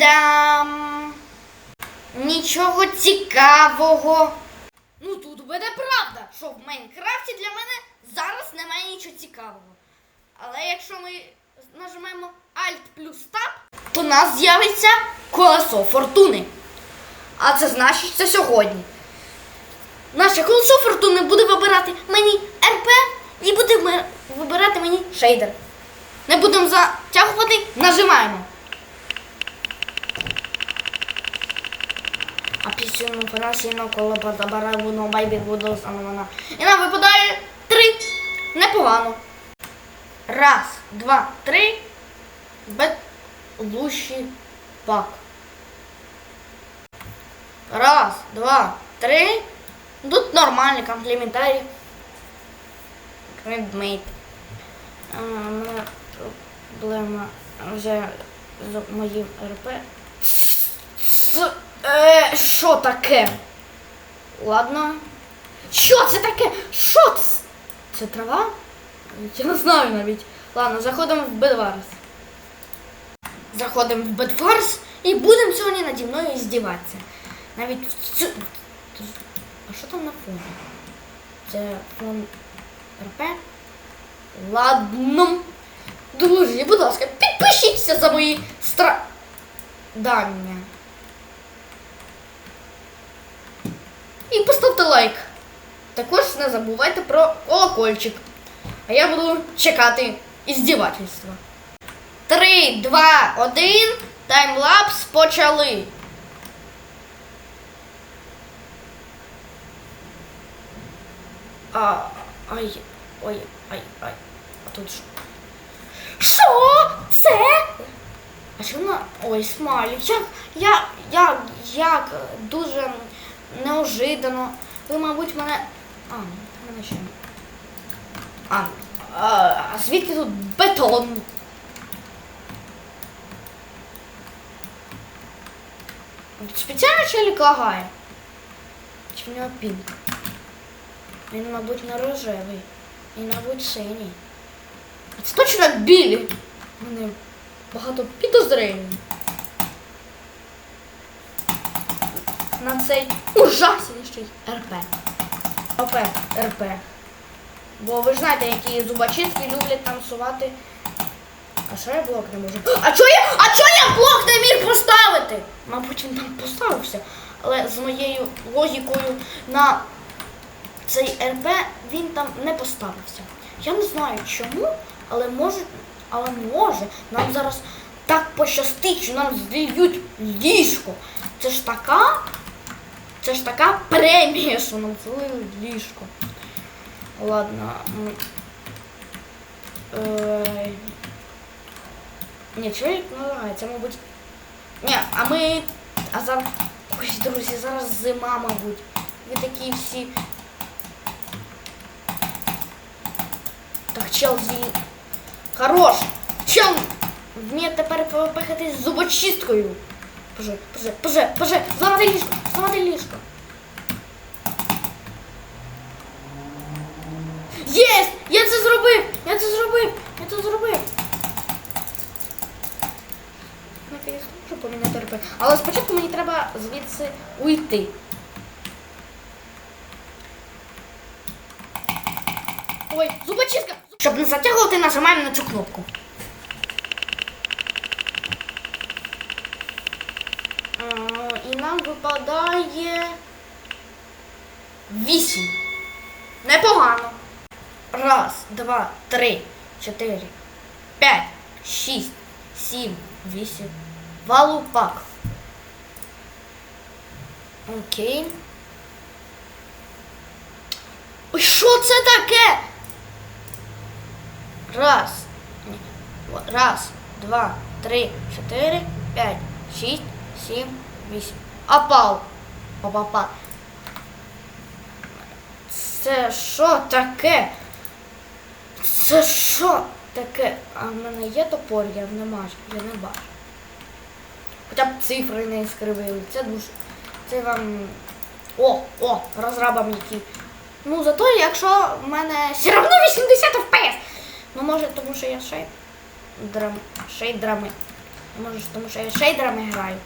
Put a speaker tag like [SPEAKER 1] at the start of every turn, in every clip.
[SPEAKER 1] Там-дам. Нічого цікавого. Ну тут буде правда, що в Майнкрафті для мене зараз немає нічого цікавого. Але якщо ми нажмемо Alt плюс Tab, то у нас з'явиться колесо фортуни. А це значить, це сьогодні. Наше колесо фортуни буде вибирати мені РП і буде вибирати мені шейдер. Не будемо затягувати, нажимаємо. А пісюну фанасіно коло барабуно байбі буду вона. І нам випадає три. Непогано. Раз, два, три. Бетлуші пак. Раз, два, три. Тут нормальний компліментарій. Мене проблема вже з моїм РП. Е, що таке? Ладно. Що це таке? Що це? Це трава? Я не знаю навіть. Ладно, заходимо в Бедварс. Заходимо в Бедварс і будемо сьогодні наді мною здіватися. Навіть в цю. А що там на фоні? Це фон РП? Ладно. Друзі, будь ласка, підпишіться за мої страдання. І поставте лайк. Також не забувайте про колокольчик. А я буду чекати іздівательства. Три, два, один. Таймлапс почали. А, ай, ой, ай, ай. А тут що? Що? Це? А що на. Ой, смайлик, як, як, як, як дуже неожиданно. Ви, мабуть, мене. А, мене ще. А, а, а звідки тут бетон? Спеціально челік лагає? Чи в нього пінк? Він, мабуть, не рожевий. Він, мабуть, синій. А це точно білі. Мене багато підозрень. На цей ужасніший РП. ОП РП. Бо ви ж знаєте, які зубочистки люблять танцювати. А що я блок не можу? А чого я, а чого я блок не міг поставити? Мабуть, він там поставився. Але з моєю логікою на цей РП він там не поставився. Я не знаю чому, але може, але може нам зараз так пощастить, що нам зліють ліжко. Це ж така, це ж така премія, що нам злили ліжко. Ладно. м, Е, ні, чоловік не це, мабуть. Ні, а ми. А зараз. Ой, друзі, зараз зима, мабуть. Ви такі всі. Так, чел зі. Хорош! Чел вміє тепер пихати з зубочисткою. Поже, поже, поже, поже, зламати ліжко, зламати ліжко. Єс! Я це зробив! Я це зробив! Я це зробив! Наконець можу поміняти РП. Але спочатку мені треба звідси уйти. Ой, зубочистка! Щоб не затягувати, нажимаємо на цю кнопку. А, І нам випадає 8. Непогано. Раз, два, три, чотири, п'ять, шість, сім, вісім. Валупак. Окей. Ой, що це таке? Раз. Раз, два, три, чотири, п'ять, шість, сім, вісім. Опал. Опа-па. Це що таке? Це що таке? А в мене є топор, я не бачу, я не бачу. Хоча б цифри не скривили. Це дуже. Це вам. О, о, розрабам які. Ну зато якщо в мене все одно 80 FPS. Ну може тому що я шей... Драм... шейдрами Може, тому що я шейдерами граю.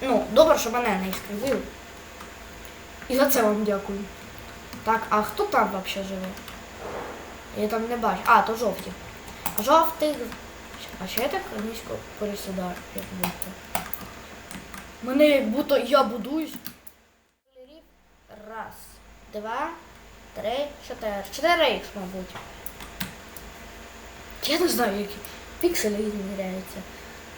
[SPEAKER 1] Ну, добре, що мене не іскривили. І за це вам дякую. Так, а хто там взагалі живе? Я там не бачу. А, то жовті. А жовтих. А що я так низько пересідаю, як будто? Мене як будто я будуюсь. Раз, два, три, чотири. Чотири їх, мабуть. Я не знаю, які пікселі зміряються.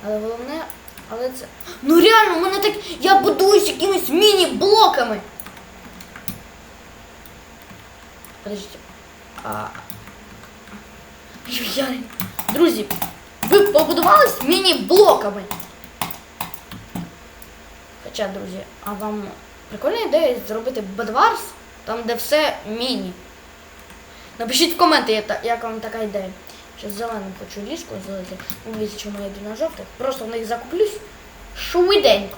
[SPEAKER 1] Але головне, але це. Ну реально, у мене так. Я будуюсь якимись міні-блоками. Подождите. А... Я... Друзі, ви побудувались міні-блоками. Хоча, друзі, а вам прикольна ідея зробити Bedwars, там де все міні. Напишіть в коменти, як вам така ідея. Ще зеленим хочу ліжко зробити. Ну, дивіться, чому я йду на жовтих. Просто в них закуплюсь швиденько.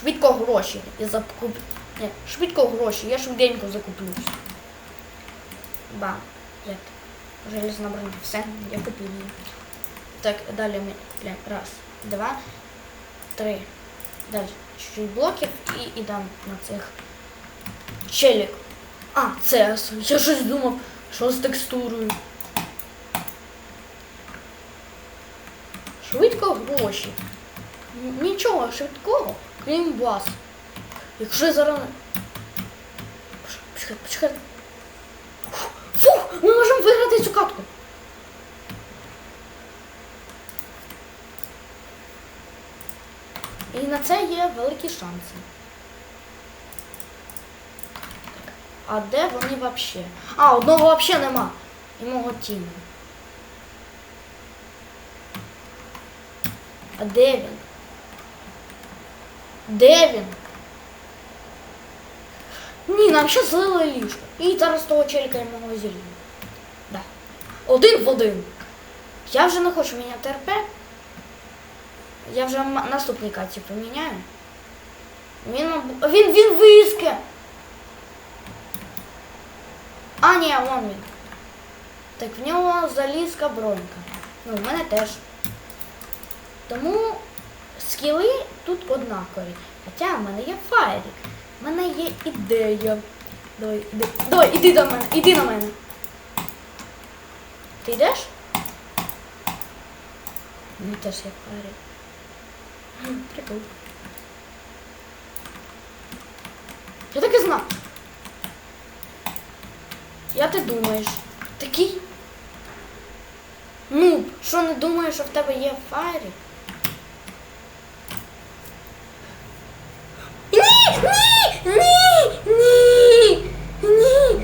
[SPEAKER 1] Швидко гроші. Я закуп... Ні, швидко гроші, я швиденько закуплюсь. Бам. Железна бронька. Все, я купив її. Так, далі ми. Бля, раз, два, три. Далі чуть-чуть блоків і ідемо на цих челік. А, це я щось думав, що з текстурою. Швидко гроші. Нічого швидкого, крім вас. Якщо я зараз. Почекай, почекай. Фух, ми можемо виграти цю катку. І на це є великі шанси. А де вони взагалі? А, одного взагалі нема. І мого тіму. А де він? Де він? Ні, нам ще злили ліжко. І зараз того челіка мого зілля. Да. Один в один. Я вже не хочу міняти РП. Я вже наступній каті поміняю. Він, він, він виске. А, ні, вон він. Так в нього залізка бронька. Ну, в мене теж. Тому скіли тут однакові. Хоча в мене є файрік. В мене є ідея. Давай, іди. Давай, іди до мене, іди на мене. Ти йдеш? Мені теж є файрік. М, Прикол. Я так і знав. Я ти думаєш? Такий? Ну, що не думаєш, що в тебе є файрік? Ні, ні, ні, ні.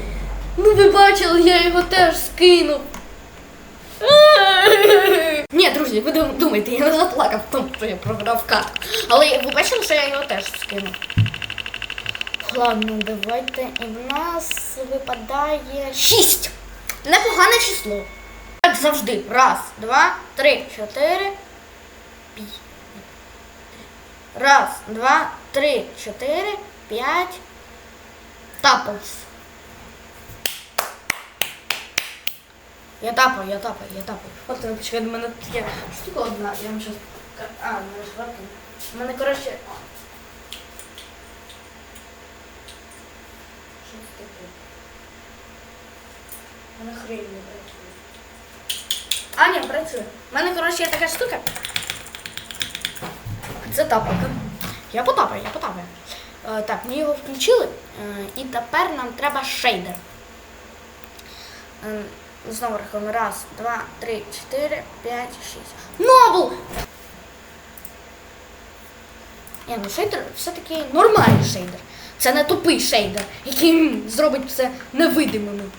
[SPEAKER 1] Ну ви бачили, я його теж скинув. Ні, друзі, ви думаєте, я не заплакав в тому, що я програв катку. Але ви бачили, що я його теж скинув. Ладно, давайте. І в нас випадає шість. Непогане число. Так завжди. Раз, два, три, чотири. п'ять. Раз, два, три, чотири, п'ять. Таплс. Я тапаю, я тапаю, я тапаю. От ви почекайте, в мене тут є штука одна, я вам щас... А, ну шварки. У мене, коротше... Що це таке? У мене хрень не працює. А, ні, працює. У мене, коротше, є така штука. Це тапок. Я потапаю, я потапаю. Е, так, ми його включили, е, і тепер нам треба шейдер. Е, Знову рахуємо. Раз, два, три, чотири, п'ять, шість. Нобл! Ні, ну шейдер все-таки нормальний шейдер. Це не тупий шейдер, який зробить все невидимим.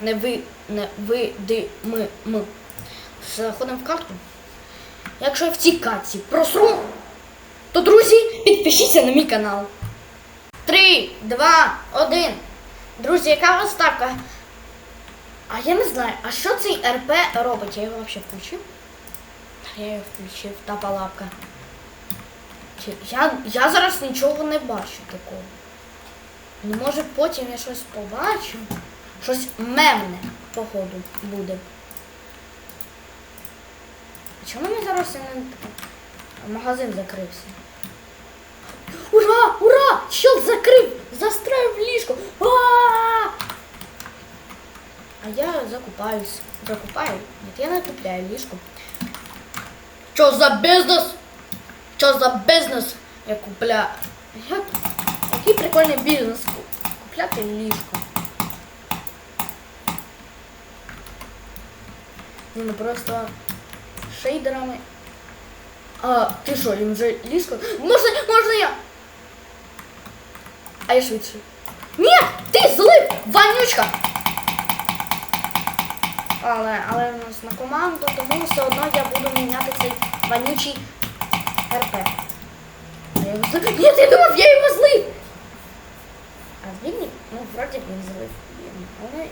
[SPEAKER 1] Неви... Невидимим. Заходимо в карту. Якщо я в цій катці просру, то, друзі, підпишіться на мій канал. Три, два, один. Друзі, яка у вас ставка? А я не знаю, а що цей РП робить? Я його взагалі включив? Я його включив, та палапка. Я, я зараз нічого не бачу такого. Ну, може потім я щось побачу. Щось мемне, походу, буде. Чому ми зараз не магазин закрився? Ура! Ура! Щел закрив! Застряв в ліжко! а я закупаюсь. Закупаю? Нет, я не купляю ліжко. Що за бізнес? Що за бізнес? Я купляю. Я... Який прикольний бізнес. Купляти ліжко. Ні, ну просто шейдерами. А, ти що, їм вже ліжко? Можна, можна я? А я швидше. Ні, ти злив, вонючка! Але, але в нас на команду, тому все одно я буду міняти цей вонючий РП. А я його злив. Ні, я думав, я його злив! А він, ну, вроді він злив. Але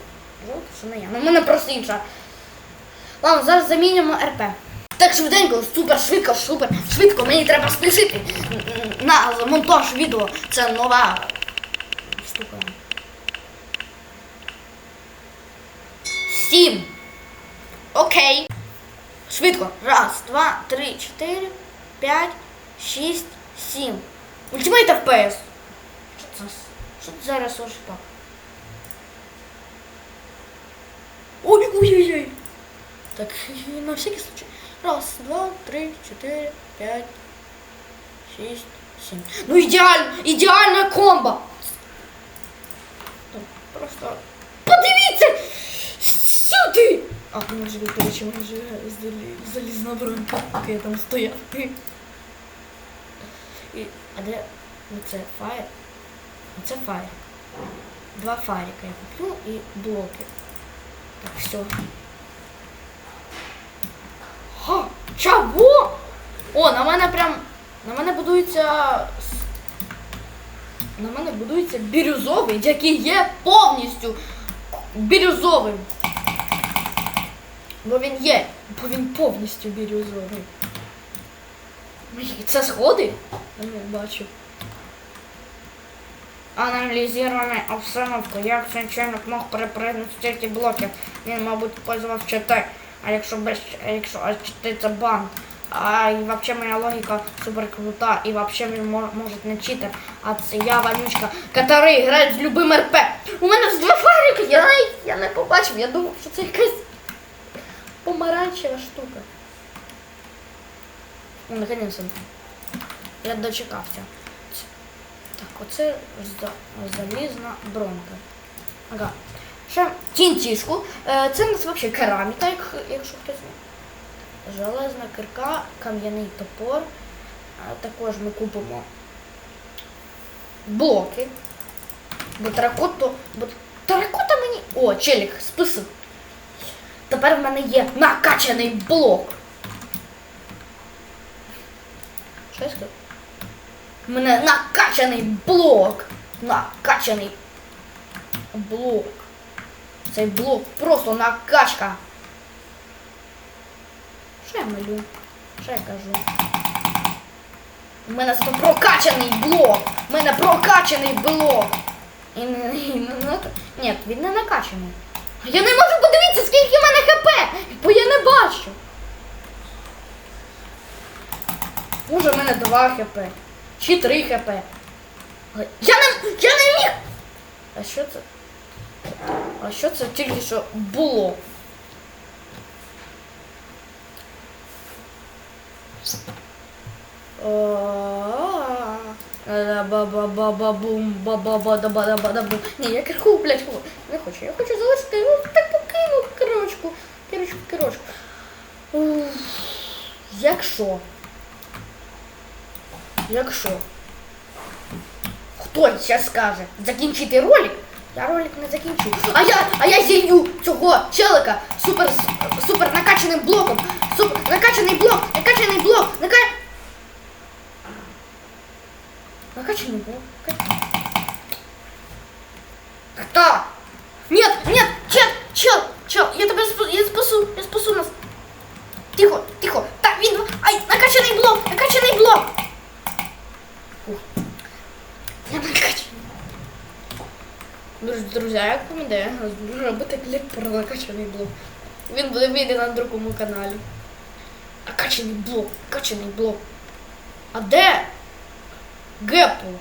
[SPEAKER 1] жовтий, що не я. Ну, в мене просто інша. Ладно, зараз замінимо РП. Так швиденько, супер, швидко, супер, швидко, мені треба спішити на монтаж відео. Це нова штука. Сім. Окей. Швидко. Раз, два, три, чотири, п'ять, шість, сім. Ультимейт FPS. Що це? Що це за ресурс пак? Ой, ой, ой, ой. Так, на всякий случай. Раз, два, три, чотири, п'ять, шість, сім. Ну ідеально! Ідеальна комбо! Просто. Подивіться! Сюди! А, у мене ж, до речі, мене залізна бронька, поки я там стояти. І, а де оце фаєр? Оце фаєр. Два фарика я куплю і блоки. Так, все. Ха! Чого? О, на мене прям. На мене будується. На мене будується бірюзовий, який є повністю бірюзовим. Бо він є, бо він повністю бірюзовий. Це сходи? Я не бачу. Аналізуємо обстановку. Як чоловік мог перепригнути стільки блоків? Він, мабуть, пользував ЧТ. А якщо без а якщо а ЧТ це бан. А і вообще моя логіка супер крута. І вообще він мо- може не читер. А я вонючка, який грає з любим РП. У мене ж два фарика. Я, я не побачив. Я думав, що це якась помаранчева штука. Ну, наконец-то. Я дочекався. Так, оце залізна бронка. Ага. Ще тінтішку. Е, Це у нас взагалі кераміка, як, якщо хтось знає. Железна кирка, кам'яний топор. Також ми купимо блоки. Бо теракоту. Бо теракота мені. О, челік, список. Тепер в мене є накачаний блок. Що я сказав? У мене накачаний блок. Накачаний блок. Цей блок просто накачка. Що я малю? Що я кажу? У мене зато прокачаний блок. У мене прокачаний блок. І і не, не, ні, він не накачаний. Я не можу подивитися, скільки в мене хп, бо я не бачу. Може, в мене 2 хп. Чи 3 хп. Я не, я не міг. А що це? А що це тільки що було? Ба-ба-ба-ба-бум, ба-ба-ба-да-ба-да-ба-да-бум. Ні, я кирку, блядь, не хочу. Я хочу залишити його так покину кирочку. Кирочку, кирочку. Якщо. Якщо. Хтось зараз скаже закінчити ролик, я ролик не закінчу. А я, а я зілью цього челика супер, супер накачаним блоком. Супер накачаний блок, накачаний блок, нака... Накачанный блок. Ка- Кто? Нет, нет, чел, чел, чел, я тебя спасу, я спасу, я спасу нас. Тихо, тихо. Так, він, ай, накачаний блок, накачаний блок. Ух. Я накачаний. Друзі, друзі, як ідея робити кліп про накачаний блок? Він буде вийде на другому каналі. Накачаний блок, накачаний блок. А де? Гепу.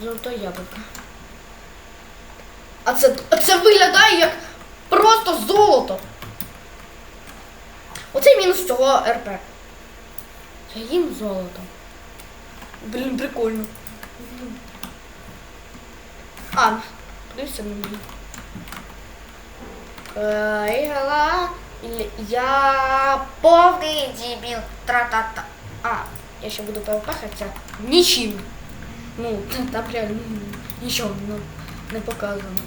[SPEAKER 1] Золоте яблуко. А це, а це виглядає як просто золото. Оце мінус цього РП. Я їм золото. Блін, прикольно. А, плюс мені. Кайла. Я повний дебіл. Тра-та-та. А, я ще буду ПВП, хоча нічим. Ну, там реально м, нічого ну, не показано.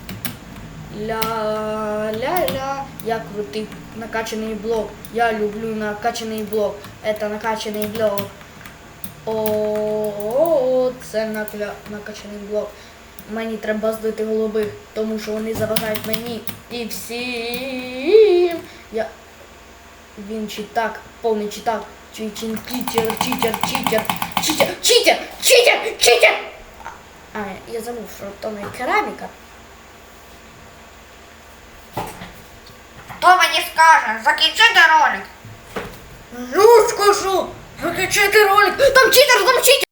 [SPEAKER 1] Ля-ля-ля, я крутий накачаний блок. Я люблю накачаний блок. Это накачаний блок. О, це накля... накачаний блок. Мені треба злити голубих, тому що вони заважають мені і всім. Я... Він читак, повний читак. Читер, читер, читер, читер, читер, читер, читер, читер. А, я забув, що то не кераміка.
[SPEAKER 2] Хто мені скаже? Закінчити ролик.
[SPEAKER 1] Ну, скажу, виключайте ролик. Там читер, там читер.